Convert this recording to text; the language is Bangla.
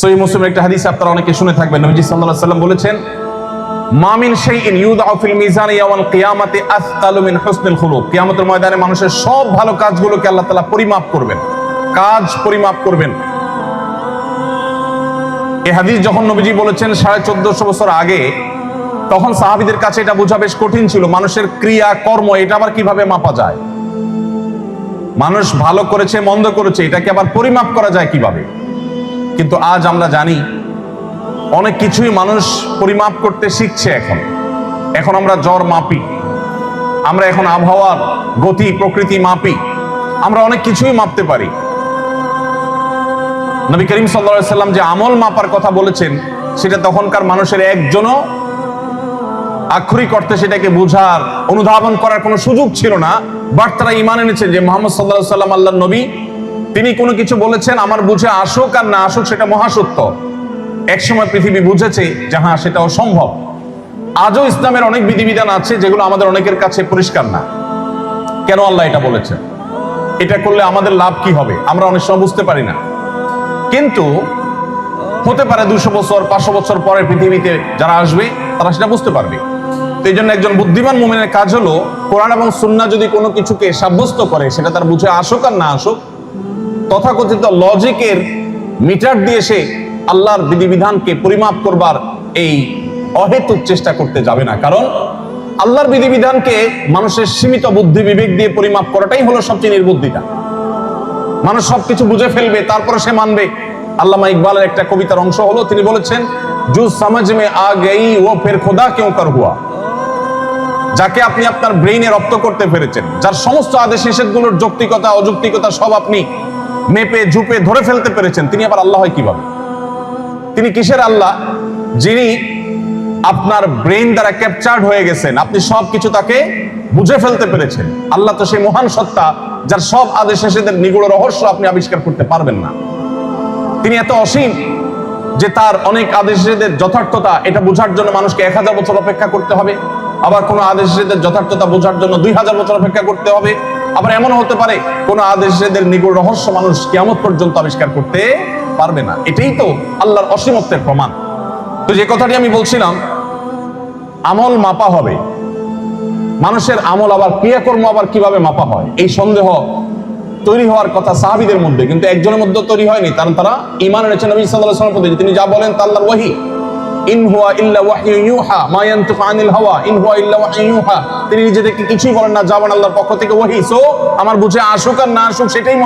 সহি মুসলিমের একটা হাদিস আপনারা অনেকে শুনে থাকবেন। নবীজি সাল্লাল্লাহু আলাইহি বলেছেন মামিন শাইইন ইউদআউ ফিল মিজান কিয়ামাতি আসকালু মিন হুসনিল খুলুক। কিয়ামতের ময়দানে মানুষের সব ভালো কাজগুলোকে আল্লাহ তাআলা পরিমাপ করবেন। কাজ পরিমাপ করবেন। এই হাদিস যখন নবীজি বলেছেন সাড়ে চোদ্দশো বছর আগে, তখন সাহাবিদের কাছে এটা বোঝা বেশ কঠিন ছিল। মানুষের ক্রিয়া, কর্ম, এটা আবার কীভাবে মাপা যায়? মানুষ ভালো করেছে, মন্দ করেছে, এটাকে আবার পরিমাপ করা যায় কীভাবে? কিন্তু আজ আমরা জানি অনেক কিছুই মানুষ পরিমাপ করতে শিখছে এখন। এখন আমরা জ্বর মাপি। আমরা এখন আবহাওয়ার গতি, প্রকৃতি মাপি। আমরা অনেক কিছুই মাপতে পারি। নবী করিম সাল্লা সাল্লাম যে আমল মাপার কথা বলেছেন, সেটা তখনকার মানুষের একজনও আক্ষরিক অর্থে সেটাকে বোঝার, অনুধাবন করার কোনো সুযোগ ছিল না। বাট তারা ইমান এনেছেন যে মোহাম্মদ সাল্লাহ সাল্লাম আল্লাহ নবী। তিনি কোনো কিছু বলেছেন, আমার বুঝে আসুক আর না আসুক সেটা মহাসত্য। একসময় পৃথিবী বুঝেছে যে হ্যাঁ সেটাও সম্ভব। আজও ইসলামের অনেক বিধিবিধান আছে যেগুলো আমাদের অনেকের কাছে পরিষ্কার না। কেন আল্লাহ এটা বলেছেন? এটা করলে আমাদের লাভ কি হবে? আমরা অনেক সময় বুঝতে পারি না। কিন্তু হতে পারে দুশো বছর, পাঁচশো বছর পরে পৃথিবীতে যারা আসবে, তারা সেটা বুঝতে পারবে। তো এই জন্য একজন বুদ্ধিমান মোমেনের কাজ হলো, কোরআন এবং সুন্না যদি কোনো কিছুকে সাব্যস্ত করে, সেটা তার বুঝে আসুক আর না আসুক তথাকথিত লজিকের মিটার দিয়ে সে আল্লাহর বিধিবিধানকে পরিমাপ করবার এই অহেতুক চেষ্টা করতে যাবে না। কারণ আল্লাহর বিধিবিধানকে মানুষের সীমিত বুদ্ধি, বিবেক দিয়ে পরিমাপ করাটাই হলো সবচেয়ে নির্বুদ্ধিতা। মানুষ সবকিছু বুঝে ফেলবে, তারপরে সে মানবে। আল্লামা ইকবালের একটা কবিতার অংশ হলো, তিনি বলেছেন ও ফের খোদা যাকে আপনি আপনার ব্রেইনে রপ্ত করতে পেরেছেন যার সমস্ত আদেশ নিষেধগুলোর যৌক্তিকতা, অযৌক্তিকতা সব আপনি মেপে, ঝুপে ধরে ফেলতে পেরেছেন, তিনি আবার আল্লাহ হয় কীভাবে? তিনি কিসের আল্লাহ? যিনি আপনার ব্রেইন দ্বারা ক্যাপচার্ড হয়ে গেছেন, আপনি সব কিছু তাকে বুঝে ফেলতে পেরেছেন। আল্লাহ তো সেই মহান সত্তা, যার সব আদেশ নিষেধের নিগুড় রহস্য আপনি আবিষ্কার করতে পারবেন না। তিনি এত অসীম যে তার অনেক আদেশ নিষেধের যথার্থতা, এটা বোঝার জন্য মানুষকে এক হাজার বছর অপেক্ষা করতে হবে। আবার কোনো আদেশ নিষেধের যথার্থতা বোঝার জন্য দুই হাজার বছর অপেক্ষা করতে হবে। আবার এমন হতে পারে, কোনো আদেশ নিষেধের নিগুড় রহস্য মানুষ কিয়ামত পর্যন্ত আবিষ্কার করতে পারবে না। এটাই তো আল্লাহর অসীমত্বের প্রমাণ। তো যে কথাটি আমি বলছিলাম, আমল মাপা হবে। মানুষের আমল আবার ক্রিয়াকর্ম আবার কীভাবে মাপা হয়, এই সন্দেহ তৈরি হওয়ার কথা সাহাবিদের মধ্যে, কিন্তু একজনের মধ্যে তৈরি হয়নি, কারণ তারা ইমান প্রতি। তিনি যা বলেন তা আল্লাহর ওহী তিনি নিজে কিছুই বলেন না যাবেন আল্লাহর পক্ষ থেকে ওহি। সো আমার বুঝে আসুক আর না আসুক, সেটাই